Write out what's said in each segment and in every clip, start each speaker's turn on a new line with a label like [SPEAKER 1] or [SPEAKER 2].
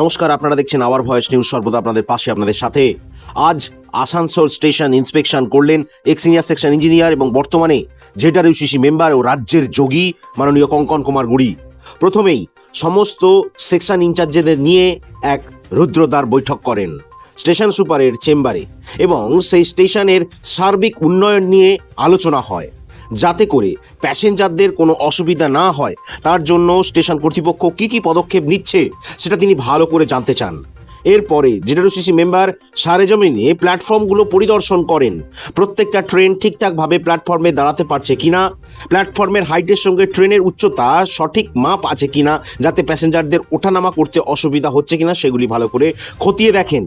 [SPEAKER 1] নমস্কার, আপনারা দেখছেন আওয়ার ভয়েস নিউজ। সর্বদা আপনাদের পাশে, আপনাদের সাথে। আজ আসানসোল স্টেশন ইন্সপেকশন করলেন এক্স সিনিয়র সেকশন ইঞ্জিনিয়ার এবং বর্তমানে জেটার ইউসিসি মেম্বার ও রাজ্যের যোগী মাননীয় কঙ্কন কুমার গুড়ি। প্রথমেই সমস্ত সেকশন ইনচার্জেদের নিয়ে এক রুদ্রদ্বার বৈঠক করেন স্টেশন সুপারের চেম্বারে এবং সেই স্টেশনের সার্বিক উন্নয়ন নিয়ে আলোচনা হয়। যাতে করে প্যাসেঞ্জারদের কোনো অসুবিধা না হয়। তার জন্য স্টেশন কর্তৃপক্ষ কী কী পদক্ষেপ নিচ্ছে, সেটা তিনি ভালো করে জানতে চান। এরপরে জেনারোসিসি মেম্বার সারেজমিনে প্ল্যাটফর্মগুলো পরিদর্শন করেন। প্রত্যেকটা ট্রেন ঠিকঠাকভাবে প্ল্যাটফর্মে দাঁড়াতে পারছে কিনা, প্ল্যাটফর্মের হাইটের সঙ্গে ট্রেনের উচ্চতা সঠিক মাপ আছে কিনা, যাতে প্যাসেঞ্জারদের ওঠানামা করতে অসুবিধা হচ্ছে কিনা, সেগুলি ভালো করে খতিয়ে দেখেন।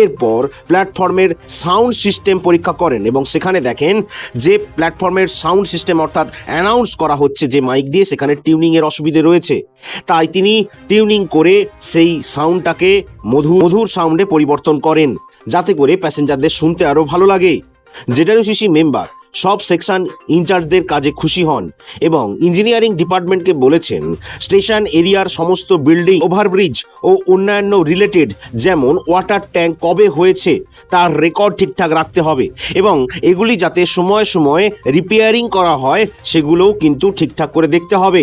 [SPEAKER 1] এরপর প্ল্যাটফর্মের সাউন্ড সিস্টেম পরীক্ষা করেন এবং সেখানে দেখেন যে প্ল্যাটফর্মের সাউন্ড সিস্টেম অর্থাৎ অ্যানাউন্স করা হচ্ছে যে মাইক দিয়ে সেখানে টিউনিংয়ের অসুবিধে রয়েছে। তাই তিনি টিউনিং করে সেই সাউন্ডটাকে মধুর মধুর সাউন্ডে পরিবর্তন করেন, যাতে করে প্যাসেঞ্জারদের শুনতে আরও ভালো লাগে। জেডারুসিসি মেম্বার সব সেকশন ইনচার্জদের কাজে খুশি হন এবং ইঞ্জিনিয়ারিং ডিপার্টমেন্টকে বলেছেন, স্টেশন এরিয়ার সমস্ত বিল্ডিং, ওভারব্রিজ ও অন্যান্য রিলেটেড যেমন ওয়াটার ট্যাঙ্ক কবে হয়েছে তার রেকর্ড ঠিকঠাক রাখতে হবে এবং এগুলি যাতে সময় সময়ে রিপেয়ারিং করা হয়, সেগুলোও কিন্তু ঠিকঠাক করে দেখতে হবে।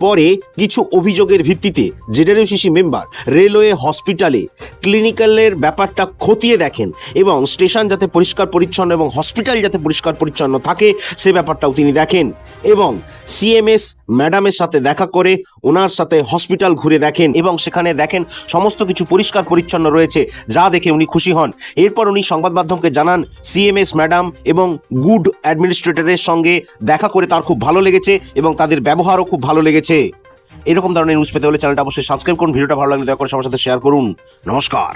[SPEAKER 1] পরে কিছু অভিযোগের ভিত্তিতে জেডারইউসিসি মেম্বার রেলওয়ে হসপিটালে ক্লিনিক্যালের ব্যাপারটা খতিয়ে দেখেন এবং স্টেশন যাতে পরিষ্কার পরিচ্ছন্ন এবং হসপিটাল যাতে পরিষ্কার পরিচ্ছন্ন থাকে, সে ব্যাপারটাও তিনি দেখেন এবং সিএমএস ম্যাডামের সাথে দেখা করে ওনার সাথে হসপিটাল ঘুরে দেখেন এবং সেখানে দেখেন সমস্ত কিছু পরিষ্কার পরিচ্ছন্ন রয়েছে, যা দেখে উনি খুশি হন। এরপর উনি সংবাদ মাধ্যমকে জানান সিএমএস ম্যাডাম এবং গুড অ্যাডমিনিস্ট্রেটরের সঙ্গে দেখা করে তার খুব ভালো লেগেছে এবং তাদের ব্যবহারও খুব ভালো লেগেছে। এরকম ধরনের নিউজ পেতে হলে চ্যানেলটা অবশ্যই সাবস্ক্রাইব করুন, ভিডিওটা ভালো লাগলে দয়া করে সবার সাথে শেয়ার করুন। নমস্কার।